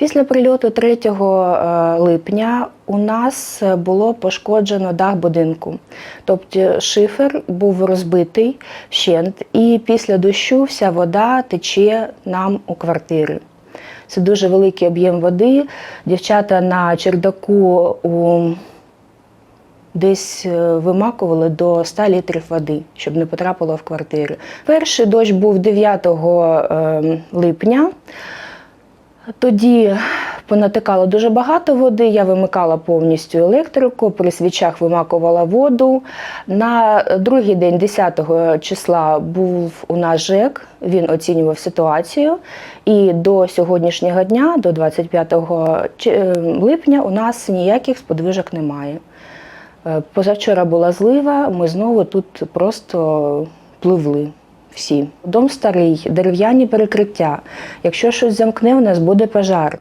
Після прильоту 3 е, липня у нас було пошкоджено дах будинку. Тобто шифер був розбитий вщент, і після дощу вся вода тече нам у квартири. Це дуже великий об'єм води. Дівчата на чердаку у десь е, вимакували до 100 літрів води, щоб не потрапило в квартири. Перший дощ був 9 е, липня. Тоді понатикало дуже багато води, я вимикала повністю електрику, при свічах вимакувала воду. На другий день, 10 числа, був у нас ЖЕК, він оцінював ситуацію. І до сьогоднішнього дня, до 25 е, липня, у нас ніяких сподвижок немає. Е, Позавчора була злива, ми знову тут просто пливли всі. Дом старий, дерев'яні перекриття. Якщо щось замкне, у нас буде пожар.